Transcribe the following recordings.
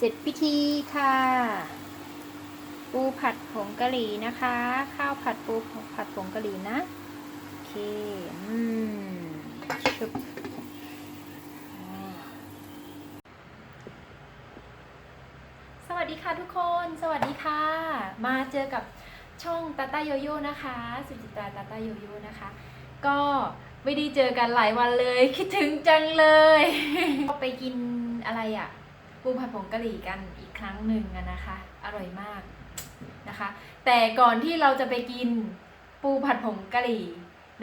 เสร็จพิธีค่ะ ปูผัดผงกะหรี่นะคะ ข้าวผัดปูผัดผงกะหรี่นะ โอเค อืมชุบสวัสดีค่ะทุกคน สวัสดีค่ะ มาเจอกับช่องตาตาโยโย่นะคะ สุจิตาตาตาโยโย่นะคะ ก็ไม่ได้เจอกันหลายวันเลย คิดถึงจังเลย ไปกินอะไรอะ่ะ ปูผัดผงกะหรี่กันอีกครั้งหนึ่งนะคะ อร่อยมากนะคะ แต่ก่อนที่เราจะไปกินปูผัดผงกะหรี่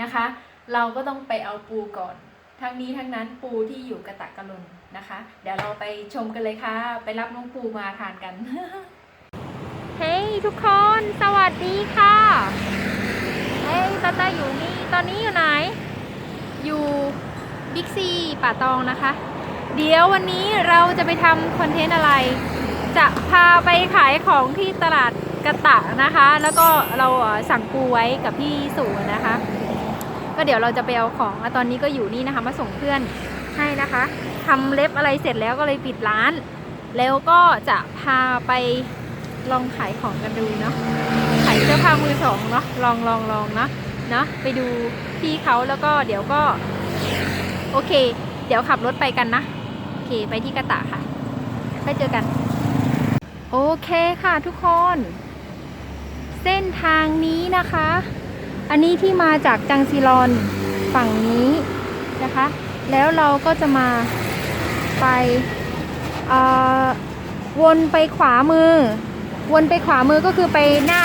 นะคะ เราก็ต้องไปเอาปูก่อนทั้งนี้ทั้งนั้นปูที่อยู่กระตะกะลุนนะคะ เดี๋ยวเราไปชมกันเลยค่ะ ไปรับน้องปูมาทานกัน เฮ้ยทุกคนสวัสดีค่ะ เฮ้ยตาตาอยู่นี่ ตอนนี้อยู่ไหน อยู่บิ๊กซีป่าตองนะคะ เดี๋ยววันนี้เราจะไปทำคอนเทนต์อะไร จะพาไปขายของที่ตลาดกระตะนะคะ แล้วก็เราสั่งปูไว้กับพี่สุนะคะ ก็เดี๋ยวเราจะไปเอาของตอนนี้ก็อยู่นี่นะคะ มาส่งเพื่อนให้นะคะทำเล็บอะไรเสร็จแล้วก็เลยปิดร้าน แล้วก็จะพาไปลองขายของกันดูเนาะขายเสื้อผ้ามือสองเนาะลองลองลองเนาะเนาะไปดูพี่เขาแล้วก็เดี๋ยวก็ โอเค เดี๋ยวขับรถไปกันนะ เค ไปที่กระตะค่ะไปเจอกัน โอเคค่ะทุกคน เส้นทางนี้นะคะ อันนี้ที่มาจากจังซีรอนฝั่งนี้นะคะ แล้วเราก็จะมาไปวนไปขวามือ วนไปขวามือก็คือไปหน้า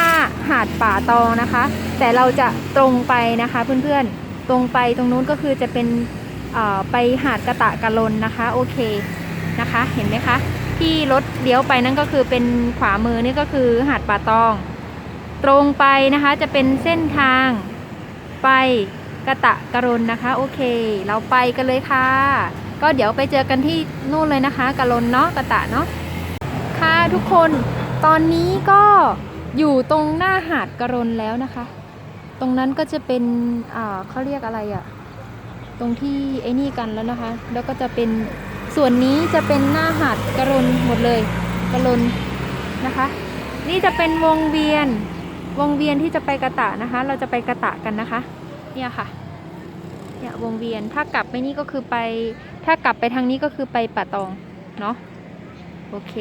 หาดป่าตองนะคะ แต่เราจะตรงไปนะคะเพื่อนๆ ตรงไปตรงนู้นก็คือจะเป็น ไปหาดกระตะกะลนนะคะ โอเคนะคะ เห็นไหมคะ ที่รถเลี้ยวไปนั่นก็คือเป็นขวามือนี่ก็คือหาดป่าตอง ตรงไปนะคะจะเป็นเส้นทางไปกระตะกะรนนะคะ โอเค เราไปกันเลยค่ะ ก็เดี๋ยวไปเจอกันที่นู่นเลยนะคะกะรนเนาะกระตะเนาะค่ะทุกคนตอนนี้ก็อยู่ตรงหน้าหาดกระรนแล้วนะคะ ตรงนั้นก็จะเป็นเขาเรียกอะไรอะ ตรงที่ไอ้นี่กันแล้วนะคะ แล้วก็จะเป็นส่วนนี้จะเป็นหน้าหาดกระรนหมดเลยกระรนนะคะ นี่จะเป็นวงเวียนวงเวียนที่จะไปกระตะนะคะ เราจะไปกระตะกันนะคะ เนี่ยค่ะ เนี่ยวงเวียน ถ้ากลับไปนี่ก็คือไป ถ้ากลับไปทางนี้ก็คือไปป่าตอง เนาะ โอเค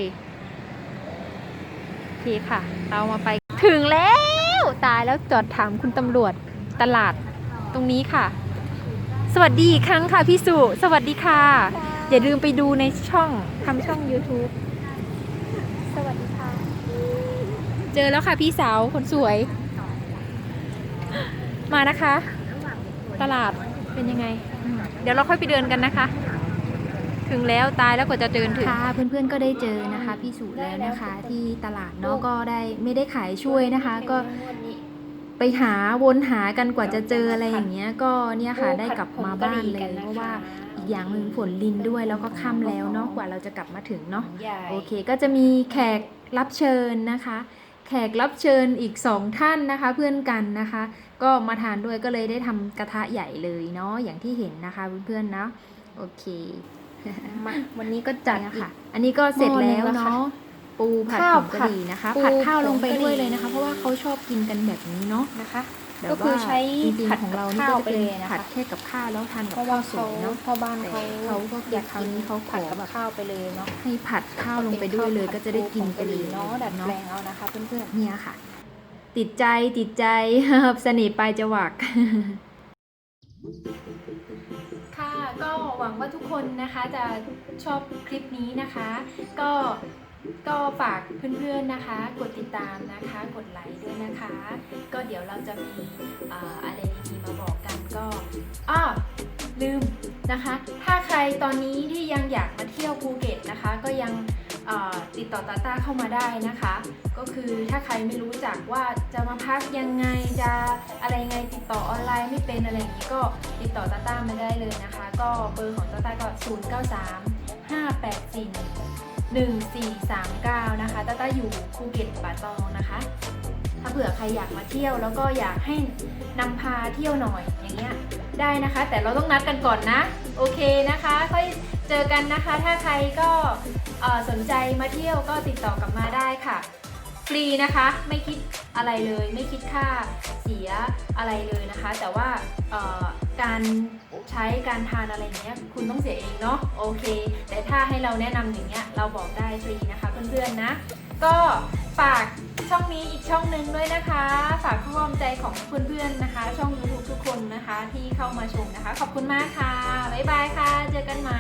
โอเคค่ะ เรามาไป ถึงแล้ว ตายแล้วจอดถามคุณตำรวจตลาดตรงนี้ค่ะ สวัสดีอีกครั้งค่ะพี่สุ สวัสดีค่ะ อย่าลืมไปดูในช่องทำช่อง YouTube สวัสดีค่ะ เจอแล้วค่ะพี่สาวคนสวย มานะคะ ตลาดเป็นยังไงอืมเดี๋ยวเราค่อยไปเดินกันนะคะ ถึงแล้วตายแล้วกว่าจะเดินถึง ค่ะเพื่อนๆก็ได้เจอนะคะพี่สุแล้วนะคะ ที่ตลาดเนาะก็ได้ไม่ได้ขายช่วยนะคะ ก็ ไปหาวนหากันกว่าจะเจออะไรอย่างเงี้ย ก็เนี่ยค่ะได้กลับมาบ้านเลยเพราะว่าอีกอย่างหนึ่งฝนลินด้วยแล้วก็ค่ำแล้วเนาะกว่าเราจะกลับมาถึงเนาะโอเค ก็จะมีแขกรับเชิญนะคะ แขกรับเชิญอีกสองท่านนะคะ เพื่อนกันนะคะ ก็มาทานด้วยก็เลยได้ทำกระทะใหญ่เลยเนาะอย่างที่เห็นนะคะเพื่อนๆนะโอเคมาวันนี้ก็จัดเนี่ยอีกค่ะ อันนี้ก็เสร็จแล้วหม้อหนึ่งแล้วค่ะเนาะ ปูผัดข้าวผงกะหรี่นะคะผัดผัดข้าวลงไปผงกะหรี่ด้วยเลยนะคะ เพราะว่าเขาชอบกินกันแบบนี้เนาะนะคะแบบก็คือว่าใช้จริงผัดๆของเรานี่ข้าก็วจะไปเป็นเลยนะคะผัดแค่กับข้าวแล้วทานเพกับราะว่าข้าวสวเขายเนาะพ่อบ้านแต่เขาเขาก็คือคราวนี้เขาขผัดอกับแบบข้าวไปเลยเนาะให้ผัดข้าวลงไปด้วยเลยก็จะได้กินไปเลยเนาะดัดแปลเนาะงเอานะคะเพื่อนเนี่ยค่ะ ติดใจติดใจเสน่ห์ปลายจวักค่ะก็หวังว่าทุกคนนะคะจะชอบคลิปนี้นะคะ ก็ ก็ฝากเพื่อนๆนะคะ กดติดตามนะคะ กดไลค์ด้วยนะคะ ก็เดี๋ยวเราจะมีอะไรดีๆมาบอกกันก็อ้อลืมนะคะ ถ้าใครตอนนี้ที่ยังอยากมาเที่ยวภูเก็ตนะคะ ก็ยังติดต่อตาต้าเข้ามาได้นะคะ ก็คือถ้าใครไม่รู้จักว่าจะมาพักยังไงจะอะไรไงติดต่อออนไลน์ไม่เป็นอะไรอย่างนี้ก็ติดต่อตาต้ามาได้เลยนะคะ ก็เบอร์ของตาต้าก็ 0 9 3 5 8 4 1 4 3 9 นะคะตาต้าอยู่ภูเก็ตป่าตองนะคะ ถ้าเผื่อใครอยากมาเที่ยวแล้วก็อยากให้นำพาเที่ยวหน่อยอย่างเงี้ยได้นะคะ แต่เราต้องนัดกันก่อนนะ โอเคนะคะ ค่อยเจอกันนะคะ ถ้าใครก็สนใจมาเที่ยวก็ติดต่อกลับมาได้ค่ะ ฟรีนะคะไม่คิดอะไรเลย ไม่คิดค่าเสียอะไรเลยนะคะ แต่ว่า การใช้การทานอะไรเงี้ยคุณต้องเสียเองเนาะโอเค แต่ถ้าให้เราแนะนำอย่างเงี้ยเราบอกได้ฟรีนะคะเพื่อนๆนะ ก็ฝากช่องนี้อีกช่องหนึ่งด้วยนะคะ ฝากข้อความใจของเพื่อนๆนะคะ ช่อง YouTube ทุกคนนะคะที่เข้ามาชมนะคะ ขอบคุณมากค่ะบ๊ายบายค่ะ เจอกันใหม่